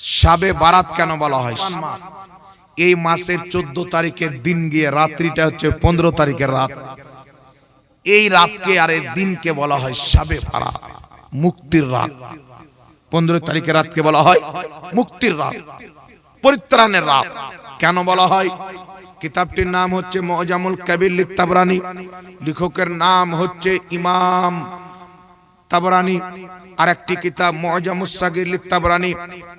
সাবে বারাত কেন বলা হয়? এই মাসের চোদ্দ তারিখের দিন গিয়ে রাত্রিটা হচ্ছে পনেরো তারিখের রাত। এই রাতকে আর এই দিনকে বলা হয় সাবে বারাত, মুক্তির রাত। পনেরো তারিখের রাতকে বলা হয় মুক্তির রাত, পরিত্রাণের রাত। কেন বলা হয়? কিতাবটির নাম হচ্ছে মজামুল কবির লিত্তাবরানি। লেখকের নাম হচ্ছে ইমাম তাবরানি। আর একটি কিতাব মজামুসাগির লিত্তাবরানি,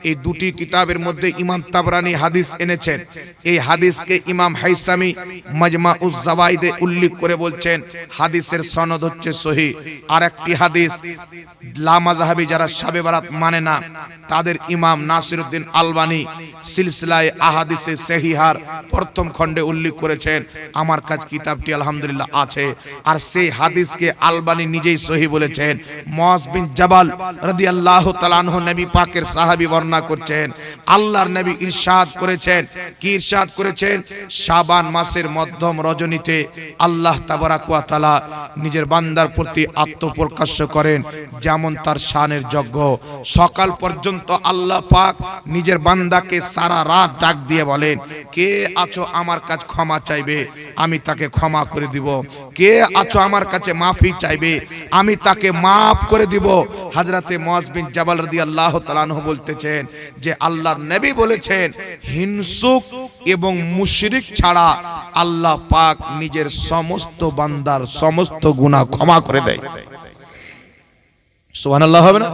এই দুটি কিতাবের মধ্যে ইমাম তাবরানি হাদিস এনেছেন। এই হাদিসকে ইমাম হাইসামি মাজমা উজ জাওয়াইদে উল্লেখ করে বলছেন, হাদিসের সনদ হচ্ছে সহি। আর একটি হাদিস লামাজাহাবি যারা শাবে বারাত মানে না, তাদের ইমাম নাসিরউদ্দিন আলবানি সিলসিলায় আহাদিসে সেহিহার প্রথম খণ্ডে উল্লেখ করেছেন, আমার কাছে কিতাবটি আলহামদুলিল্লাহ আছে। আর সেই হাদিসকে আলবানি নিজেই সহি বলেছেন। মজ বিন জাবাল নিজের বান্দার প্রতি করেন, যেমন তার যজ্ঞ। সকাল পর্যন্ত আল্লাহ পাক নিজের বান্দাকে সারা রাত ডাক দিয়ে বলেন, কে আছো আমার কাছে ক্ষমা চাইবে? আমি তাকে ক্ষমা করে দিব। কে আছো আমার কাছে মাফি চাইবে? আমি তাকে মাফ করে দিব। হাজরাতে মোয়াজবিন জাবাল রদি আল্লাহ তালানহ বলতেছেন যে আল্লাহর নবী বলেছেন হিংসুক এবং মুশরিক ছাড়া আল্লাহ পাক নিজের সমস্ত বান্দার সমস্ত গুণা ক্ষমা করে দেয়। সোহান আল্লাহ হবে না?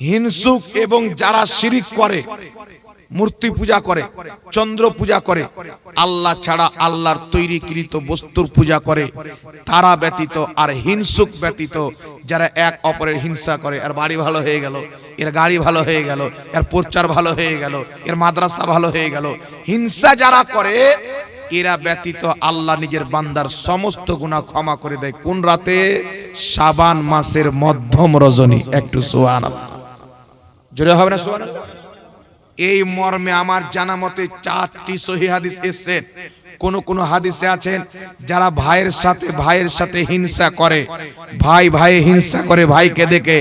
হিংসুক এবং যারা শিরিক করে মূর্তি পূজা করে, চন্দ্র পূজা করে, আল্লাহ ছাড়া আল্লাহর তৈরিকৃত বস্তুর পূজা করে, তারা ব্যতীত আর হিংসুক ব্যতীত, যারা এক অপরের হিংসা করে আর বাড়ি ভালো হয়ে গেল, এর গাড়ি ভালো হয়ে গেল, এর প্রচার ভালো হয়ে গেল, এর মাদ্রাসা ভালো হয়ে গেল। হিংসা যারা করে, এরা ব্যতীত আল্লাহ নিজের বান্দার সমস্ত গুনাহ ক্ষমা করে দেয়। কোন রাতে? শাবান মাসের মধ্যম রজনী। একটু সোহান জোরে হবে না সোহান এই মর্মে আমার জানা মতে চারটি সহি হাদিস এসছে। কোন কোন হাদিসে আছেন, যারা ভাইয়ের সাথে ভাইয়ের সাথে হিংসা করে। ভাই ভাই হিংসা করে ভাইকে দেখে।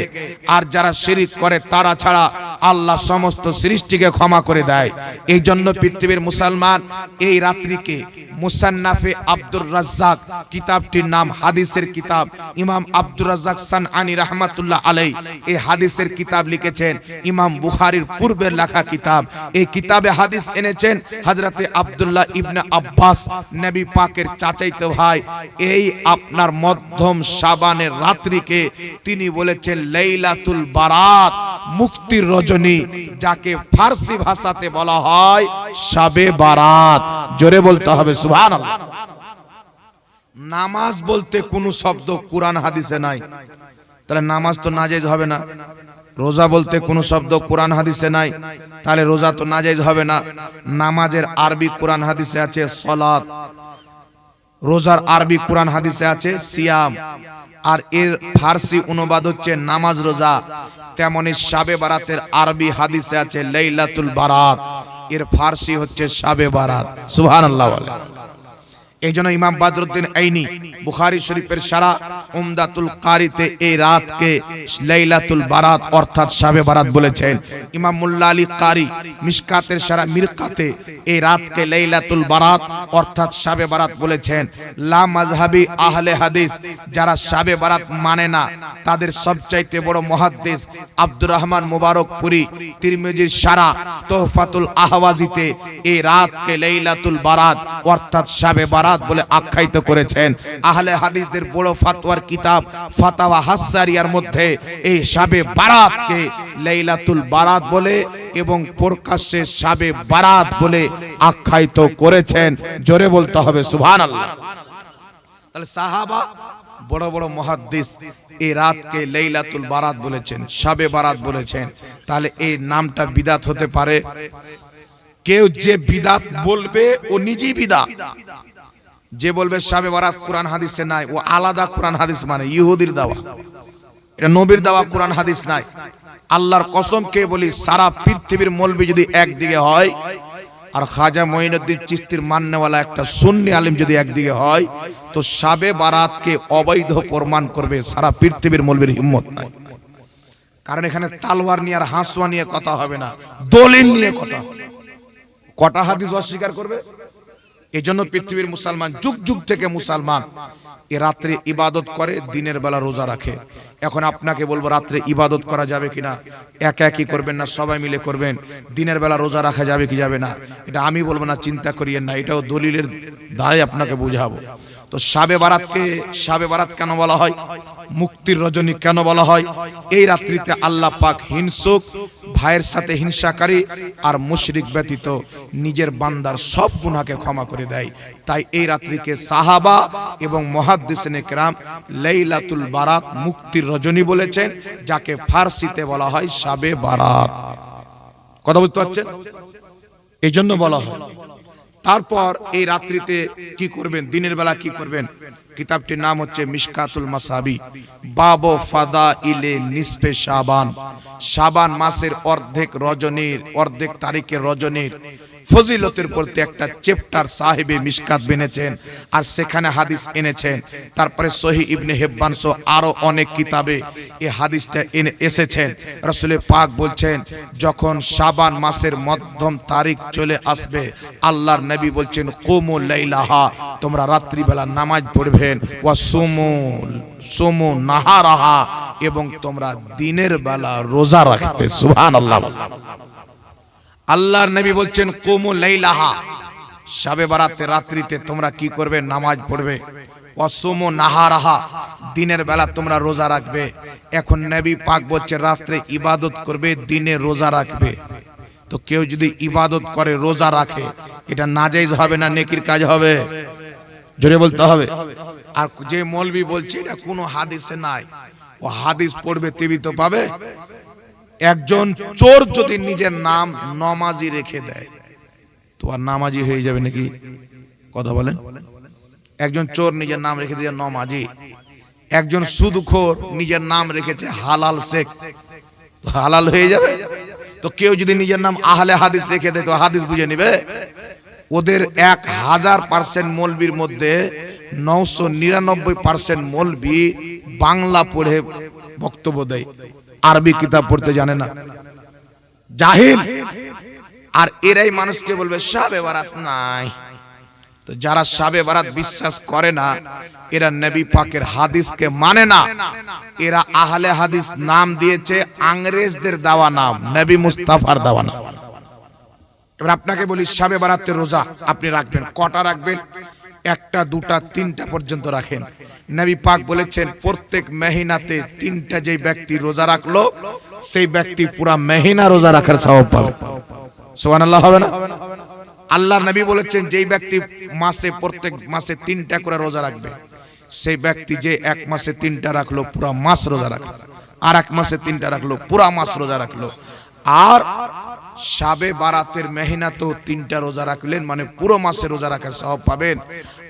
আর যারা শিরিক করে, তারা ছাড়া আল্লাহ সমস্ত সৃষ্টিকে ক্ষমা করে দেয়। এই জন্য পৃথিবীর মুসলমান এই রাত্রিকে মুসান্নাফে আব্দুর রাজ্জাক কিতাবটির নাম, হাদিসের কিতাব। ইমাম আব্দুর রাজ্জাক সান আনি রহমাতুল্লাহ আলাই এই হাদিসের কিতাব লিখেছেন। ইমাম বুখারীর পূর্বের লেখা কিতাব। এই কিতাবে হাদিস এনেছেন হযরতে আব্দুল্লাহ ইবনে আব্বাস নবী পাকের চাচাইতো ভাই, এই আপনার মধ্যম শাবানের রাত্রিকে তিনি বলেছেন লাইলাতুল বারাত, মুক্তির রজনী, যাকে ফার্সি ভাষাতে বলা হয় শাবে বারাত। জোরে বলতে হবে, সুবহানাল্লাহ। নামাজ বলতে কোনো শব্দ কোরআন হাদিসে নাই। তাহলে নামাজ তো নাজেজ হবে না। রোজা বলতে কোনো শব্দ কোরআন হাদিসে নাই। তাহলে রোজা তো নাজেজ হবে না। নামাজের আরবি কোরআন হাদিসে আছে সলাত রোজার আরবি কোরআন হাদিসে আছে সিয়াম। আর এর ফার্সি অনুবাদ হচ্ছে নামাজ রোজা। তেমনি শাবে বারাতের আরবি হাদিসে আছে লাইলাতুল বারাত। এর ফার্সি হচ্ছে শাবে বারাত। সুবহানাল্লাহ বলে। এই জন্য ইমাম বাদরুদ্দিন আইনি বুখারি শরীফের সারা উমদাতুল কারিতে এই রাতকে লাইলাতুল বারাত অর্থাৎ শাবে বারাত বলেছেন। ইমাম মুল্লা আলী কারি মিশকাতের সারা মিরকাতে এই রাতকে লাইলাতুল বারাত অর্থাৎ শাবে বারাত বলেছেন। লা মাযহাবি আহলে হাদিস যারা শাবে বারাত মানে না, তাদের সবচাইতে বড় মুহাদ্দিস আব্দুর রহমান মুবারকপুরি তিরমিজির সারা তোহফাতুল আহওয়াজিতে এই রাতকে লাইলাতুল বারাত অর্থাৎ শাবে বারাত বলে আখ্যায়িত করেছেন। আহলে হাদিসদের বড় ফাতোয়ার কিতাব ফাতাওয়া হাসারিয়ার মধ্যে এই শাবে বারাতকে লাইলাতুল বারাত বলে এবং প্রকাশ্যে শাবে বারাত বলে আখ্যায়িত করেছেন। জোরে বলতে হবে, সুবহানাল্লাহ। তাহলে সাহাবা, বড় বড় মহাদ্দিস এই রাতকে লাইলাতুল বারাত বলেছেন, শাবে বারাত বলেছেন। তাহলে এই নামটা বিদাত হতে পারে। কেউ যে বিদাত বলবে, ও নিজেই বিদাত। যে বলবে সাবে বারাত কোরআন হাদিসে নাই, ও আলাদা কোরআন হাদিস মানে ইহুদির দাওয়া। এটা নবীর দাওয়া, কোরআন হাদিস নাই। আল্লাহর কসম কে বলি, সারা পৃথিবীর মলবি যদি একদিকে হয়, আর খাজা মঈনুদ্দিন চিস্তির মান্যওয়ালা একটা সুন্নি আলিম যদি একদিকে হয়, তো শাবে বারাতকে অবৈধ প্রমাণ করবে, সারা পৃথিবীর মলবির হিম্মত নাই। কারণ এখানে তালওয়ার নিয়ে আর হাঁসুয়া নিয়ে কথা হবে না, দলিল নিয়ে কথা। কটা হাদিস অস্বীকার করবে? এই জন্য পৃথিবীর মুসলমান, যুগ যুগ থেকে মুসলমান, এ রাত্রে ইবাদত করে, দিনের বেলা রোজা রাখে। এখন আপনাকে বলব, রাত্রে ইবাদত করা যাবে কিনা? একা একই করবেন না, সবাই মিলে করবেন। দিনের বেলা রোজা রাখা যাবে কি যাবে না? এটা আমি বলব না, চিন্তা করিয়েন না, এটাও দলিলের দ্বারাই আপনাকে বুঝাবো। তো সাবে বারাতকে, সাবে বারাত কেন বলা হয়? মুক্তির রজনী কেন বলা হয়? এই রাত্রিতে আল্লাহ পাক হিংসুক, ভাইয়ের সাথে হিংসাকারী আর মুশরিক ব্যতীত নিজের বান্দার সব গুনাহকে ক্ষমা করে দেয়। তাই এই রাত্রিকে সাহাবা এবং মহাদ্দিসিনে কেরাম লাইলাতুল বারাত মুক্তির রজনী বলেছেন, যাকে ফার্সিতে বলা হয় সাবে বারাত কথা বুঝতে পারছেন? এই জন্য বলা হয় তারপর এই রাত্রিতে কি করবেন? দিনের বেলা কি করবেন? কিতাবটির নাম হচ্ছে মিশকাতুল মাসাবি। বাব ফাদা ইলে নিস্পে শাবান। শাবান মাসের অর্ধেক রজনীর, অর্ধেক তারিখের রজনীর। ফজিলতের প্রতি একটা চ্যাপ্টার সাহেবে মিশকাত বেনেছেন, আর সেখানে হাদিস এনেছেন। তারপরে সহি ইবনে হেব্বান সহ আরও অনেক কিতাবে এই হাদিসটা এনে এসেছেন। রসুল পাক বলছেন, যখন শাবান মাসের মধ্যম তারিখ চলে আসবে, আল্লাহর নবী বলছেন, কুমু লাইলাহা তোমরা রাত্রিবেলা নামাজ পড়বেন, ওয়া সুমু সুমু নাহারাহা এবং তোমরা দিনের বেলা রোজা রাখবে, সুবহানাল্লাহ। আল্লাহর নবী বলছেন, কুমু লাইলাহা। সাবে বারাতে, রাত্রিতে তোমরা কি করবে? নামাজ পড়বে। অসুমো নাহারাহা। দিনের বেলা তোমরা রোজা রাখবে। এখন নবী পাক বলছে, রাত্রে ইবাদত করবে, দিনে রোজা রাখবে। তো কেউ যদি ইবাদত করে, রোজা রাখে, এটা নাজাইজ হবে না, নেকির কাজ হবে? জোরে বলতে হবে। আর যে মৌলবি বলছে, এটা কোনো হাদিসে নাই। ও হাদিস পড়বে তেবি তো পাবে। একজন চোর যদি নিজের নাম নমাজি রেখে দেয়, তো আর নামাজি হয়ে যাবে নাকি? কথা বলেন। একজন চোর নিজের নাম রেখে দিয়ে নমাজি, একজন সুদখোর নিজের নাম রেখেছে হালাল শেখ হালাল হয়ে যাবে? তো কেউ যদি নিজের নাম আহলে হাদিস রেখে দেয়, তো হাদিস বুঝে নিবে? ওদের এক হাজার পার্সেন্ট মলবির মধ্যে নশো নিরানব্বই পার্সেন্ট মলবি বাংলা পড়ে বক্তব্য দেয়। আরবি কিতাব পড়তে জানে না। জাহিল। আর এরাই মানুষকে বলবে, সাবে বারাত নাই। তো যারা সাবে বারাত বিশ্বাস করে না, এরা নবী পাকের হাদিসকে মানে না। এরা আহলে হাদিস নাম দিয়েছে, আংরেজদের দেওয়া নাম, নবী মুস্তাফার দেওয়া নাম। এবার আপনাকে বলি, সাবে বারাতের রোজা আপনি রাখবেন, কটা রাখবেন? একটা, দুটা, তিনটা পর্যন্ত রাখেন। নবী পাক বলেছেন, প্রত্যেক মেহিনাতে তিনটা যে ব্যক্তি রোজা রাখল, সেই ব্যক্তি পুরা মেহিনা রোজা রাখার স্বভাব পাবে। সুবহানাল্লাহ, হবে না? আল্লাহ নবী বলেছেন, যেই ব্যক্তি মাসে প্রত্যেক মাসে তিনটা করে রোজা রাখবে, সেই ব্যক্তি যে এক মাসে তিনটা রাখল, পুরা মাস রোজা রাখল, আর এক মাসে তিনটা রাখল, পুরা মাস রোজা রাখল। আর সাবে বারাতের মেহিনা তো তিনটা রোজা রাখলেন মানে পুরো মাসে রোজা রাখার সব পাবেন।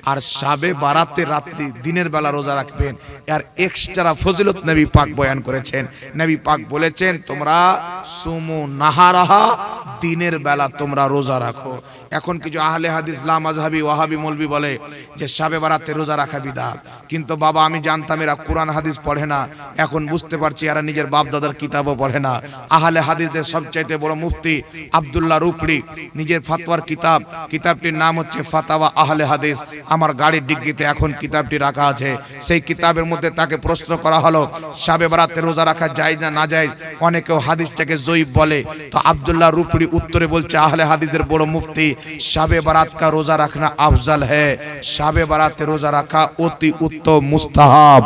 আর সাবে বারাতে রাত্রি দিনের বেলা রোজা রাখবেন। আর এক্সট্রা ফজিলত নবী পাক বয়ান করেছেন। নবী পাক বলেছেন, তোমরা সুমু নাহারাহা, দিনের বেলা তোমরা রোজা রাখো। এখন কিছু আহলে হাদিস লামাজহাবি ওয়াহাবি, মৌলবি বলে যে, সাবে বারাতে রোজা রাখা বিদাত। কিন্তু বাবা, আমি জানতাম এরা কোরআন, হাদিস পড়ে না। এখন বুঝতে পারছি এরা নিজের বাপ দাদার কিতাবও পড়ে না। আহলে হাদিসদের সবচাইতে বড় মুফতি আব্দুল্লাহ রুপড়ি, নিজের ফাতোয়ার কিতাব, কিতাবটির নাম হচ্ছে ফাতাওয়া আহলে হাদিস। আমার গাড়ির ডিগ্গিতে এখন কিতাবটি রাখা আছে। সেই কিতাবের মধ্যে তাকে প্রশ্ন করা হলো, সাবে বারাতে রোজা রাখা যায় না না যায়? অনেকেও হাদিসটাকে জয়ীব বলে। তো আব্দুল্লাহ রুপড়ি উত্তরে বলছে, আহলে হাদিসের বড় মুফতি, সাবে বারাত কা রোজা রাখনা আফজাল হ্যায় শাবে বারাতে রোজা রাখা অতি উত্তম, মুস্তাহাব।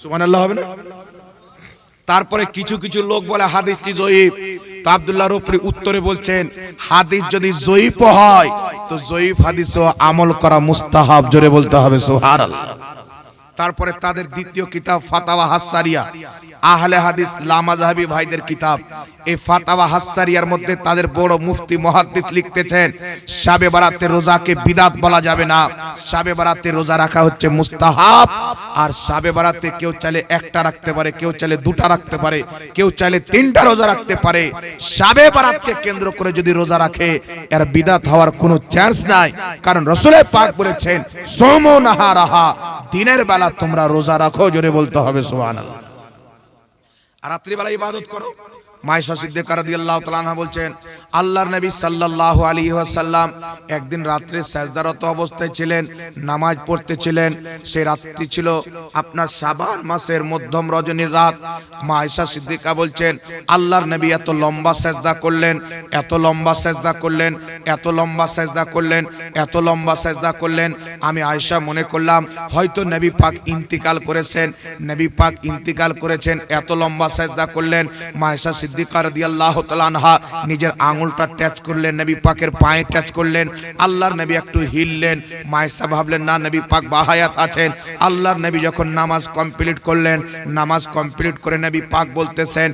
সুবহানাল্লাহ, হবে না? তারপরে কিছু কিছু লোক বলে, হাদিসটি জয়ীব তো আবদুল্লাহর উপরে উত্তরে বলছেন, হাদিস যদি জয়ীব হয়, তো জয়ীব হাদিসও আমল করা মুস্তাহাব। জোরে বলতে হবে, সুবহানাল্লাহ। তারপরে তাদের দ্বিতীয় কিতাব ফাতাওয়া হাসারিয়া। আহলে হাদিস লামাজাহাবি ভাইদের কিতাব। এই ফাতাওয়া হাসারিয়ার মধ্যে তাদের বড় মুফতি মুহাদ্দিস লিখতেছেন, শাবে বারাতে রোজাকে বিদাত বলা যাবে না। শাবে বারাতে রোজা রাখা হচ্ছে মুস্তাহাব, আর শাবে বারাতে কেউ চাইলে একটা রাখতে পারে, কেউ চাইলে দুটা রাখতে পারে, কেউ চাইলে তিনটা রোজা রাখতে পারে। শাবে বারাতকে কেন্দ্র করে যদি রোজা রাখে, এর বিদাত হওয়ার কোনো চান্স নাই। কারণ রসুলে পাক বলেছেন, সোম নাহারাহা, দিনের বেলা তোমরা রোজা রাখো। জোরে বলতে হবে, সুবহানাল্লাহ। আর রাত্রিবেলা ইবাদত করো। মায়েশা সিদ্দিকা রাদিয়াল্লাহু তাআলা বলছেন, আল্লাহর নবী সাল্লাল্লাহু আলাইহি একদিন রাত্রে সাজদারত অবস্থায় ছিলেন, নামাজ পড়তেছিলেন সেই রাত্রি ছিল আপনার শাবান মাসের মধ্যম রজনীর রাত। মায়েশা সিদ্দিকা বলছেন, আল্লাহর নবী এত লম্বা সেজদা করলেন, এত লম্বা সেজদা করলেন, এত লম্বা সেজদা করলেন, এত লম্বা সেজদা করলেন। আমি আয়েশা মনে করলাম, হয়তো নবী পাক ইন্তিকাল করেছেন, নবী পাক ইন্তিকাল করেছেন, এত লম্বা সেজদা করলেন। মায়েশা সিদ্দিকা নিজের আঙুলটা টাচ করলেন, নবী পাকের পায়ে করলেন, আল্লাহর নবী একটু হিললেন ভাবলেন, না নবী পাক বাহায়াত আছেন। আল্লাহর নবী যখন নামাজ কমপ্লিট করলেন, নামাজ কমপ্লিট করে নবী পাক বলতেছেন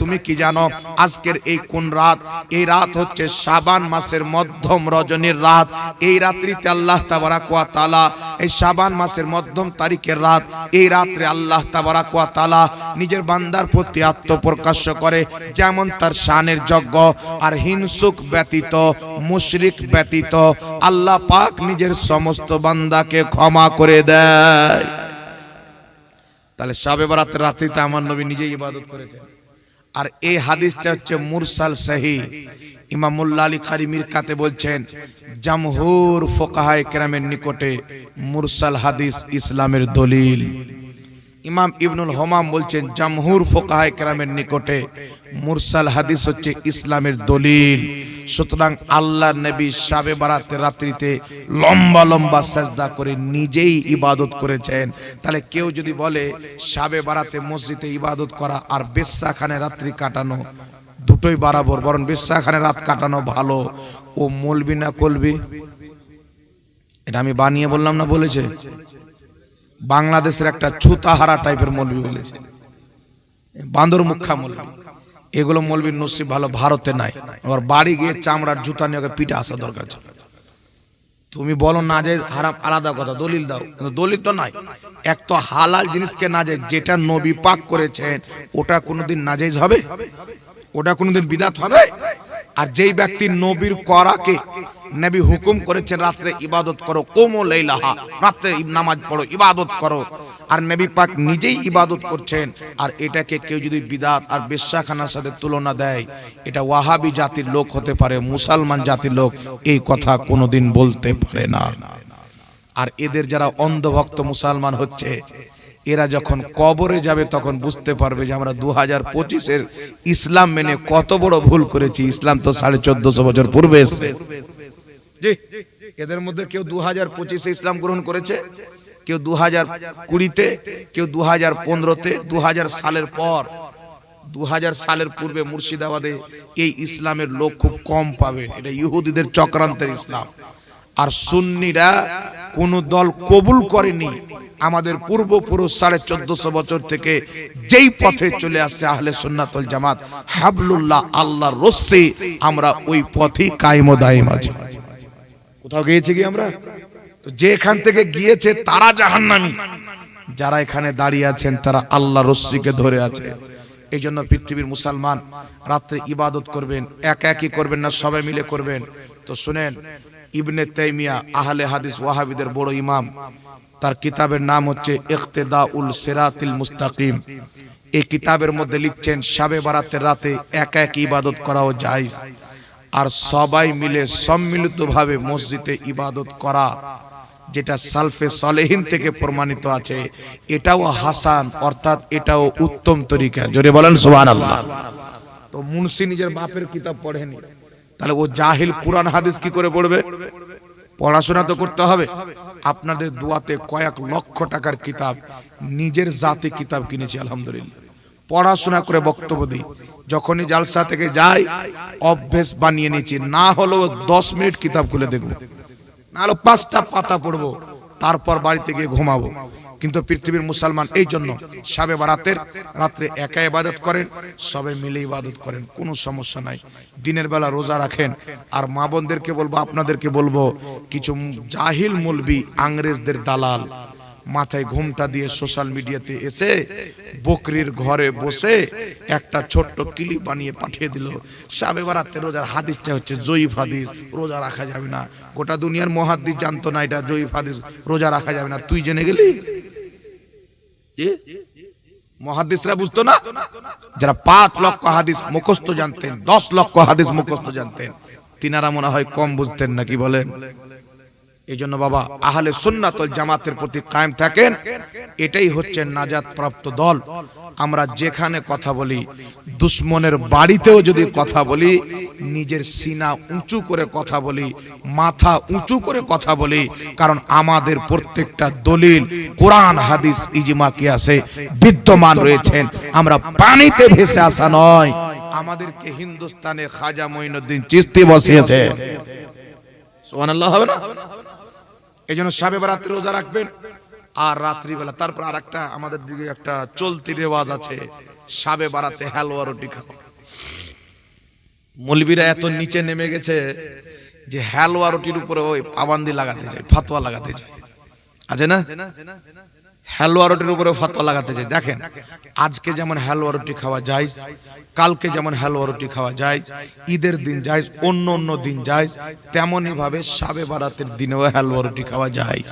তুমি কি জানো, আজকের এই কোন রাত? এই রাত হচ্ছে শাবান মাসের মধ্যম রজনীর রাত। এই রাত্রিতে আল্লাহ তাবারাক ওয়া এই শাবান মাসের মধ্যম তারিখের রাত। এই রাত্রে আল্লাহ তাবারাক ওয়া নিজের বান্দার প্রতি আত্মপ্রকাশ্য করে যেমন তার শানের যজ্ঞ আর হিংসুক ব্যতীত, মুশরিক ব্যতীত, আল্লাহ পাক নিজের সমস্ত বান্দাকে ক্ষমা করে দেয়। তাহলে শাবে বরাতের রাত্রিতে আমার নবী নিজেই ইবাদত করেছেন। আর এই হাদিসটা হচ্ছে মুরসাল সাহি। ইমামুল্লা আলী খারি মিরকাতে বলছেন, জামহুর ফোকাহায় কেরামের নিকটে মুরসাল হাদিস ইসলামের দলিল। ইমাম ইবনুল হমাম বলছেন, জামহুর ফোকাহায় কেরামের নিকটে মুরসাল হাদিস হচ্ছে ইসলামের দলিল। সুতরাং আল্লাহ নবী সাবে বারাতে রাত্রিতে লম্বা লম্বা সাজদা করে নিজেই ইবাদত করেছেন। তাহলে কেউ যদি বলে, সাবে বারাতে মসজিদে ইবাদত করা আর বেশ্যা খানে রাত্রি কাটানো দুটোই বরাবর, বরং বেশ্যা খানে রাত কাটানো ভালো। ও মলবি না কলবি? এটা আমি বানিয়ে বললাম না বলেছে? বাংলাদেশের একটা ছুতাহারা টাইপের মলবি বলেছে। বান্দর মুখা মলবি। এগুলো মলবির নসিব ভালো ভারতে নাই। আবার বাড়ি গিয়ে চামড়ার জুতা নিয়ে ওকে পিঠে আসা দরকার ছিল। তুমি বলো না যে হারাম, আলাদা কথা, দলিল দাও। কিন্তু দলিল তো নাই। এক তো হালাল জিনিসকে না যে যেটা নবী পাক করেছেন, ওটা কোনোদিন নাজাইজ হবে? ওটা কোনোদিন বিদাত হবে? আর যেই ব্যক্তি নবীর করাকে নবী হুকুম করেছেন, রাত্রে ইবাদত করো, কোমো লাহা রাত্রে নামাজ পড়ো, ইবাদত করো। আর নবী পাক নিজেই ইবাদত করছেন, আর এটাকে কেউ যদি বিদাত আর বেশ্যাখানার সাথে তুলনা দেয়, এটা ওয়াহাবি জাতির লোক হতে পারে, মুসলমান জাতির লোক এই কথা কোনোদিন বলতে পারে না। আর এদের যারা অন্ধভক্ত মুসলমান হচ্ছে এরা যখন কবরে যাবে তখন বুঝতে পারবে যে আমরা দু হাজার ইসলাম মেনে কত বড় ভুল করেছি। ইসলাম তো সাড়ে চোদ্দশো বছর পূর্বে এসছে। এদের মধ্যে কেউ দু হাজার পঁচিশে ইসলাম গ্রহণ করেছে, কেউ দু হাজার কুড়িতে, কেউ দু হাজার পনেরোতে দু হাজার সালের পর। দু হাজার সালের পূর্বে মুর্শিদাবাদে এই ইসলামের লোক খুব কম পাবে। এটা ইহুদিদের চক্রান্তের ইসলাম। আর সুন্নিরা কোন দল কবুল করেনি। আমাদের পূর্বপুরুষ সাড়ে চোদ্দশো বছর থেকে যেই পথে চলে আসছে আহলে সুন্নাতুল জামাত, হাবলুল্লাহ আল্লাহ রস্সি আমরা ওই পথই কায়েম দায়েম আছি। কোথাও গিয়েছি কি আমরা? তো যে এখান থেকে গিয়েছে তারা জাহান্নামী। যারা এখানে দাঁড়িয়ে আছেন, তারা আল্লাহ রস্সিকে ধরে আছে। এই জন্য পৃথিবীর মুসলমান রাত্রে ইবাদত করবেন একা একই করবেন না, সবাই মিলে করবেন। তো শুনেন ইবনে তাইমিয়া আহলে হাদিস ওয়াহাবিদের বড় ইমাম। তার কিতাবের নাম হচ্ছে ইকতেদা উল সেরাতিল মুস্তাকিম। এই কিতাবের মধ্যে লিখছেন শাবে বারাতের রাতে একা এক ইবাদত করাও জায়েজ। আর সবাই মিলে সম্মিলিতভাবে মসজিদে ইবাদত করা, যেটা সালফে সলেহিন থেকে প্রমাণিত আছে, এটাও হাসান, অর্থাৎ এটাও উত্তম তরিকা। জোরে বলেন সুবহানাল্লাহ। তো মুন্সি নিজের বাপের কিতাব পড়েনি তাহলে ও জাহিল কোরআন হাদিস কি করে পড়বে? পড়াশোনা তো করতে হবে। আপনাদের দোয়াতে কয়েক লক্ষ টাকার কিতাব, নিজের জাতি কিতাব কিনেছি, আলহামদুলিল্লাহ। পড়াশোনা করে বক্তব্য দিই। যখনই জালসা থেকে যাই, অভ্যেস বানিয়ে নিয়েছি না হলেও দশ মিনিট কিতাব খুলে দেখব। না হলো পাঁচটা পাতা পড়ব। তারপর বাড়িতে গিয়ে ঘুমাবো। কিন্তু পৃথিবীর মুসলমান এই জন্য সাবে বারাতের রাত্রে একা ইবাদত করেন সবাই মিলে ইবাদত করেন, কোনো সমস্যা নাই। দিনের বেলা রোজা রাখেন। আর মা বোনদেরকে বলব, আপনাদেরকে বলব, কিছু জাহিল মুলবি আংরেজদের দালাল, মাথায় ঘুমটা দিয়ে সোশ্যাল মিডিয়াতে এসে বকরির ঘরে বসে একটা ছোট্ট ক্লিপ বানিয়ে পাঠিয়ে দিল। সাবে বারাতে রোজার হাদিসটা হচ্ছে জয়ীফ হাদিস, রোজা রাখা যাবে না। গোটা দুনিয়ার মহাদিস জানতো না এটা জয়ীফ হাদিস, রোজা রাখা যাবে না। তুই জেনে গেলি? মহাদিসরা বুঝতো না? যারা পাঁচ লক্ষ হাদিস মুখস্থ জানতেন, দশ লক্ষ হাদিস মুখস্থ জানতেন, তিনারা মনে হয় কম বুঝতেন নাকি বলেন? এই জন্য বাবা, আহলে সুন্নাতল জামাতের প্রতি কায়েম থাকেন। এটাই হচ্ছে নাজাত প্রাপ্ত দল। আমরা যেখানে কথা বলি, দুশ্মনের বাড়িতেও যদি কথা বলি, নিজের সিনা উঁচু করে কথা বলি, মাথা উঁচু করে কথা বলি, কারণ আমাদের প্রত্যেকটা দলিল, কোরআন, হাদিস, ইজমা কি আছে? বিদ্যমান রয়েছেন। আমরা পানিতে ভেসে আসা নয়। আমাদেরকে হিন্দুস্তানে খাজা মঈনুদ্দিন চিস্তি বসিয়েছে। হবে না? এই জন্য সাবে বারাত্রি রোজা রাখবেন। আর রাত্রিবেলা, তারপর আর একটা আমাদের দিকে একটা চলতি রেওয়াজ আছে সাবে বারাতে হালুয়া রুটি খাওয়া। মলবিরা এত নিচে নেমে গেছে যে হালুয়া রুটির উপরে ওই পাবান্দি লাগাতে যায়, ফাতোয়া লাগাতে যায়। আছে না? হালুয়া রুটির উপরে ফাতোয়া লাগাতে যায় দেখেন, আজকে যেমন হালুয়া রুটি খাওয়া যায়, কালকে যেমন হালুয়া রুটি খাওয়া যায়, ঈদের দিন যায়, অন্য অন্য দিন যায় তেমনই ভাবে সাবে বারাতের দিনেও হালুয়া রুটি খাওয়া যায়।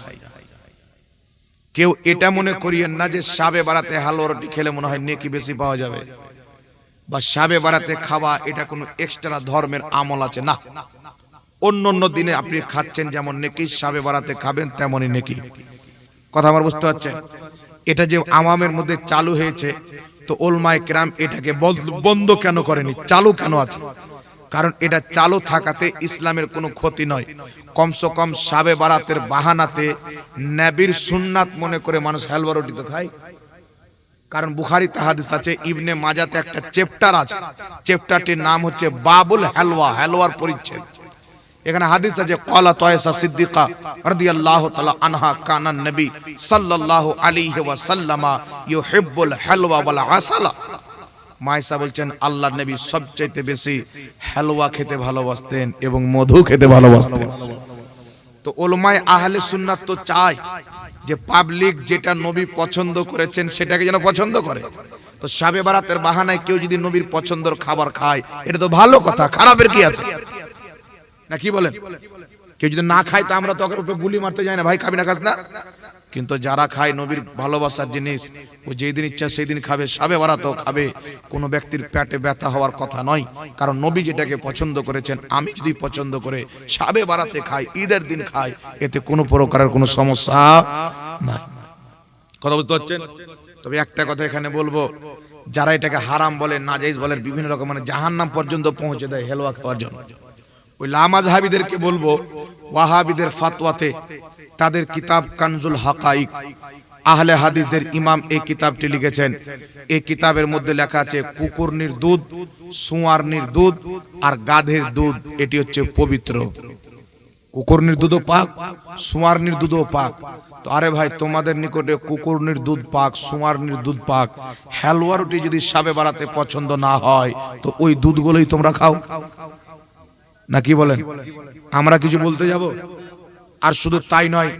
কেউ এটা মনে করিয়েন না যে সাবে বারাতে হালুয়া রুটি খেলে মনে হয় নেকি বেশি পাওয়া যাবে। বা সাবে বারাতে খাওয়া এটা কোনো এক্সট্রা ধর্মের আমল আছে না। অন্য অন্য দিনে আপনি খাচ্ছেন যেমন নেকি, সাবে বারাতে খাবেন তেমনই নেকি। কথা আমার বুঝতে পারছেন? এটা যে আওয়ামের মধ্যে চালু হয়েছে, তো ওলমায় কেরাম এটাকে বন্ধ- কেন করেনি? চালু কেন আছে? কারণ এটা চালু থাকাতে ইসলামের কোনো ক্ষতি নয়। কমসে কম সাবে বারাতের বাহানাতে নাবির সুন্নাত মনে করে মানুষ হালুয়া রুটি তো খায়। কারণ বুখারি তাহাদিস আছে, ইবনে মাজাতে একটা চ্যাপ্টার আছে। চ্যাপ্টারটির নাম হচ্ছে বাবুল হালওয়া, হালওয়ার পরিচ্ছেদ। এখানে হাদিস আছে, ক্বালা তয়সা সিদ্দিকা রাদিয়াল্লাহু তাআলা আনহা কানা নবী সাল্লাল্লাহু আলাইহি ওয়া সাল্লামা ইউহিব্বুল হালওয়া ওয়াল আসালা। মায়েশা বলছেন, আল্লাহর নবী সবচাইতে বেশি হালওয়া খেতে ভালোবাসতেন এবং মধু খেতে ভালোবাসতেন। তো ওলমায় আহলে সুন্নাত তো চায় যে পাবলিক যেটা নবী পছন্দ করেছেন সেটাকে যেন পছন্দ করে। তো সাবে বারাতের বাহানায় কেউ যদি নবীর পছন্দের খাবার খায়, এটা তো ভালো কথা, খারাপের কি আছে? না কি বলেন? কেউ যদি না খায় তো আমরা তো ওকে উপরে গুলি মারতে যাই না। ভাই খাবি না খাস না? কিন্তু যারা খায় নবীর ভালোবাসার জিনিস ও যেই দিন ইচ্ছা সেই দিন খাবে সাবে বারাতেও খাবে। কোনো ব্যক্তির পেটে ব্যথা হওয়ার কথা নয়। কারণ নবী যেটাকে পছন্দ করেছেন আমি যদি পছন্দ করে সাবে বারাতে খাই ঈদের দিন খাই এতে কোনো প্রকারের কোনো সমস্যা নাই। কথা বুঝতে পারছেন? তবে একটা কথা এখানে বলব যারা এটাকে হারাম বলে নাজাইজ বলে বিভিন্ন রকম মানে জাহান্নাম পর্যন্ত পৌঁছে দেয় হেলওয়া খাওয়ার জন্য। ওই লামাজ হাবিদেরকে বলব, ওয়াহাবিদের ফাতওয়াতে তাদের কিতাব কানজুল হাকাইক। আহলে হাদিসদের ইমাম এই কিতাবটি লিখেছেন। এই কিতাবের মধ্যে লেখা আছে, কুকুরনির দুধ, সুয়ারনির দুধ আর গাধের দুধ, এটি হচ্ছে পবিত্র। কুকুরনির দুধও পাক, সুয়ারনির দুধও পাক। তো আরে ভাই, তোমাদের নিকটে কুকুরনির দুধ পাক, সুয়ারনির দুধ পাক। হালুয়া রুটি যদি সাবে বাড়াতে পছন্দ না হয়, তো ওই দুধগুলোই তোমরা খাও। না কি বলেন? আমরা কিছু বলতে যাব? আর শুধু তাই নয়,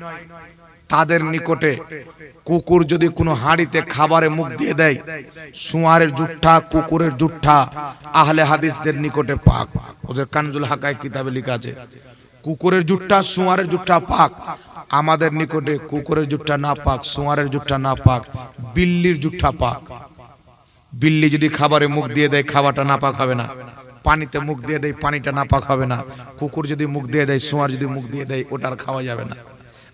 তাদের নিকটে কুকুর যদি কোনো হাঁড়িতে খাবারে মুখ দিয়ে দেয়, সুয়ারের জুঠা, কুকুরের জুঠা, আহলে হাদিসদের নিকটে পাক। ওদের কানজুল হাকায় কিতাবে লেখা আছে, কুকুরের জুঠা, সুয়ারের জুঠা পাক। আমাদের নিকটে কুকুরের জুঠা না পাক, সুয়ারের জুঠা না পাক, বিল্লির জুঠা পাক। বিল্লি যদি খাবারে মুখ দিয়ে দেয়, খাবারটা না পাক হবে না। পানিতে মুখ দিয়ে দেয় পানিটা নাপাক হবে না। কুকুর যদি মুখ দিয়ে দেয় সোয়ার যদি মুখ দিয়ে দেয় ওটার খাওয়া যাবে না।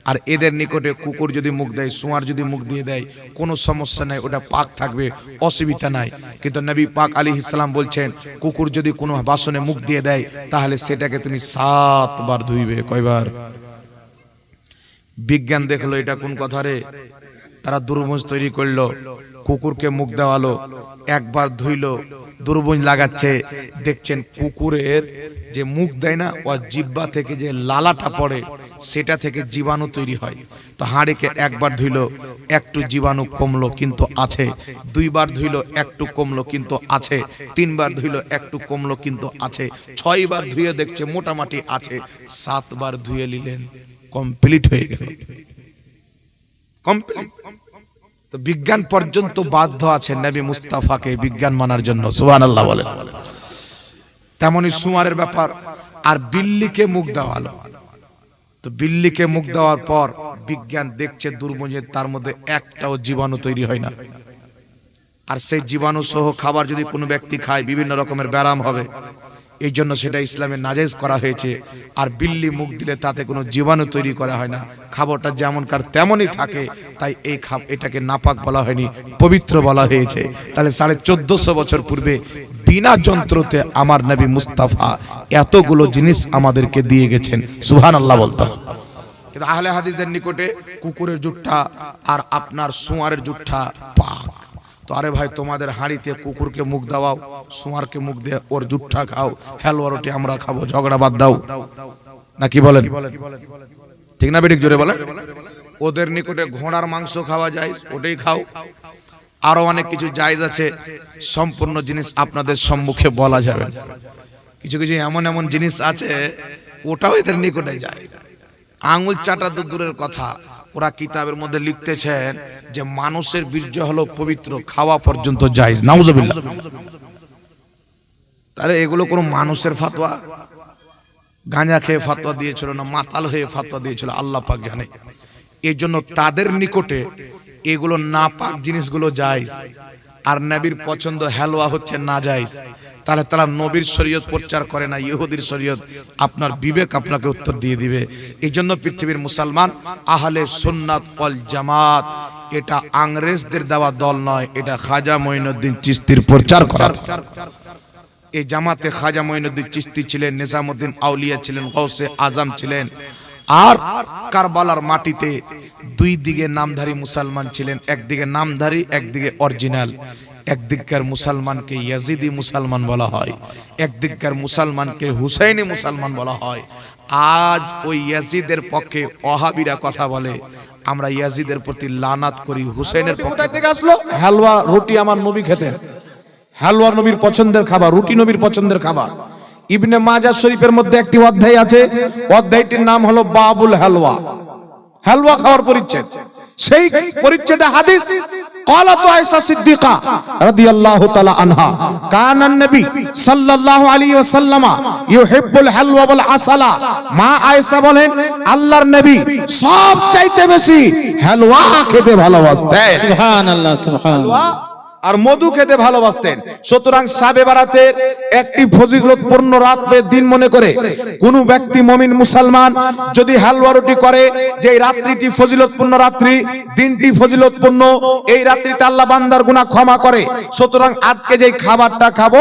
আর এদের নিকটে কুকুর যদি মুখ দেয় সোয়ার যদি মুখ দিয়ে দেয় কোনো সমস্যা নাই ওটা পাক থাকবে অসুবিধা নাই। কিন্তু নবী পাক আলী ইসলাম বলছেন কুকুর যদি কোনো বাসনে মুখ দিয়ে দেয় তাহলে সেটাকে তুমি সাতবার ধুইবে কয়বার? বিজ্ঞান দেখল এটা কোন কথা রে? তারা দুর্বুজ তৈরি করল কুকুরকে মুখ দেওয়ালো একবার ধুইলো দুর্বুজ লাগাচ্ছে। দেখছেন কুকুরের যে মুখ দেয় না ও জিব্বা থেকে যে লালাটা পড়ে, সেটা থেকে জীবাণু তৈরি হয়। তো হাঁড়িকে একবার ধুইলো, একটু জীবাণু কমলো কিন্তু আছে। দুইবার ধুইলো, একটু কমলো কিন্তু আছে। তিনবার ধুইলো, একটু কমলো কিন্তু আছে। ছয়বার ধুয়ে দেখছে মোটামুটি আছে। সাতবার ধুয়ে নিলেন, কমপ্লিট হয়ে গেল। কমপ্লিট। তো বিজ্ঞান পর্যন্ত বাধ্য আছে নবী মুস্তাফাকে বিজ্ঞান মানার জন্য সুবহান আল্লাহ বলেন। তেমনি সুমারের ব্যাপার, আর বিল্লিকে মুখ দেওয়ালো। তো বিল্লিকে মুখ দেওয়ার পর বিজ্ঞান দেখছে দুর্বজের তার মধ্যে একটাও জীবাণু তৈরি হয় না। আর সেই জীবাণু সহ খাবার যদি কোনো ব্যক্তি খায়, বিভিন্ন রকমের ব্যারাম হবে। এই জন্য সেটা ইসলামে নাজেজ করা হয়েছে। আর বিল্লি মুখ দিলে তাতে কোনো জীবাণু তৈরি করা হয় না। খাবারটা যেমনকার তেমনই থাকে, তাই এই খাব, এটাকে নাপাক বলা হয়নি, পবিত্র বলা হয়েছে। তাহলে সাড়ে চোদ্দশো বছর পূর্বে বিনা যন্ত্রতে আমার নবী মুস্তাফা এতগুলো জিনিস আমাদেরকে দিয়ে গেছেন। সুহান আল্লাহ বলতাম কিন্তু আহলে হাদিসদের নিকটে কুকুরের জুট্টা আর আপনার সুয়ারের জুট্টা পাক। তো আরে ভাই, তোমাদের হাঁড়িতে কুকুরকে মুখ দাও সুয়ারকে মুখ দিয়ে ওর জুট্টা খাও হেলুয়া রুটি আমরা খাব, ঝগড়া বাদ দাও। না, কি বলেন? ঠিক না বেঠিক? জোরে বলেন। ওদের নিকটে ঘোড়ার মাংস খাওয়া যায়, ওটাই খাও। আরও অনেক কিছু জায়জ আছে, সম্পূর্ণ জিনিস আপনাদের সম্মুখে বলা যাবে কিছু কিছু এমন এমন জিনিস আছে, ওটাও এদের নিকটে যায়। আঙুল চাটা তো দূরের কথা। ওরা কিতাবের মধ্যে লিখতেছেন যে মানুষের বীর্য হলো পবিত্র, খাওয়া পর্যন্ত জায়েজ। নাউজুবিল্লাহ। তাহলে এগুলো কোনো মানুষের ফাতোয়া গাঁজা খেয়ে ফাতোয়া দিয়েছিল না মাতাল হয়ে ফাতোয়া দিয়েছিল? আল্লাহ পাক জানে। এই জন্য তাদের নিকটে এগুলো না পাক জিনিসগুলো জায়েজ। আর নবীর পছন্দ হালুয়া হচ্ছে না জায়েজ। তাহলে তারা নবীর শরীয়ত প্রচার করে না, ইহুদির শরীয়ত। আপনার বিবেক আপনাকে উত্তর দিয়ে দিবে। এই জন্য পৃথিবীর মুসলমান আহলে সুন্নাত ওয়াল জামাত, এটা আংরেজদের দেওয়া দল নয়, এটা খাজা মঈনুদ্দিন চিস্তির প্রচার করা এই জামাতে খাজা মঈনুদ্দিন চিস্তি ছিলেন, নিজামুদ্দিন আউলিয়া ছিলেন গৌসে আজম ছিলেন। আর কারবালার মাটিতে দুই দিকে নামধারী মুসলমান ছিলেন, একদিকে নামধারী, একদিকে অরিজিনাল। একদিককার মুসলমানকে ইয়াজিদি মুসলমান বলা হয় একদিককার মুসলমানকে হুসাইনি মুসলমান বলা হয়। আজ ওই ইয়াজিদের পক্ষে ওহাবিরা কথা বলে, আমরা ইয়াজিদের প্রতি লানাত করি, হুসাইনের কোথায় থেকে আসলো? হালুয়া রুটি আমার নবী খেতেন। হালুয়া নবীর পছন্দের খাবার, রুটি নবীর পছন্দের খাবার। ইবনে মাজা শরীফের মধ্যে একটি অধ্যায় আছে, অধ্যায়টির নাম হলো বাবুল হালুয়া হালুয়া খাওয়ার পরিচ্ছেদ। সেই পরিচ্ছেদে হাদিস قالت عائشة صديقة رضي الله تعالى عنها كان النبي صلى الله عليه وسلم يحب الحلوى والعسل মা আয়েশা বলেন আল্লাহর নবী সব চাইতে বেশি হালুয়া খেতে ভালোবাসতেন সুবহান আল্লাহ সুবহান আর মধু খেতে ভালোবাসতেন। সুতরাং সাবে বারাতের একটি ফজিলতপূর্ণ রাত দিন মনে করে, কোন ব্যক্তি মমিন মুসলমান যদি হালুয়া রুটি করে, যে রাত্রিটি ফজিলতপূর্ণ রাত্রি, দিনটি ফজিলতপূর্ণ এই রাত্রিতে আল্লাহ বান্দার গুনাহ ক্ষমা করে। সুতরাং আজকে যে খাবারটা খাব,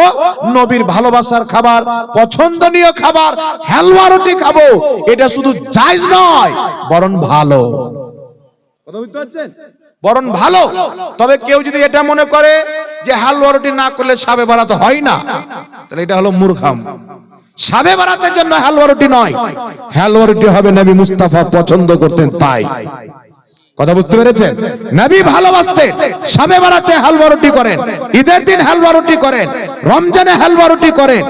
নবীর ভালোবাসার খাবার, পছন্দনীয় খাবার, হালুয়া রুটি খাব, এটা শুধু জায়েজ নয়, বরং ভালো। কথা বুঝতে পারছেন? বরং ভালো। তবে কেউ যদি এটা মনে করে যে হালুয়া রুটি না করলে সাবে বাড়াতে হয় না, তাহলে এটা হলো মূর্খাম। সাবে বাড়াতে জন্য হালুয়া রুটি নয়। হালুয়া রুটি হবে নবী মুস্তাফা পছন্দ করতেন তাই। কথা বুঝতে পেরেছেন? নবী ভালোবাসতেন, সাবে বাড়াতে হালুয়া রুটি করেন, ঈদের দিন হালুয়া রুটি করেন, রমজানে হালুয়া রুটি করেন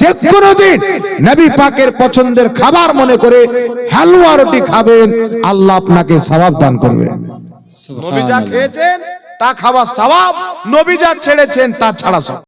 যে কোনো দিন নবী পাকের পছন্দের খাবার মনে করে হালুয়া রুটি খাবেন, আল্লাহ আপনাকে সওয়াব দান করবে। নবী যা খেয়েছেন তা খাওয়া সওয়াব নবী যা ছেড়েছেন তা ছাড়া সব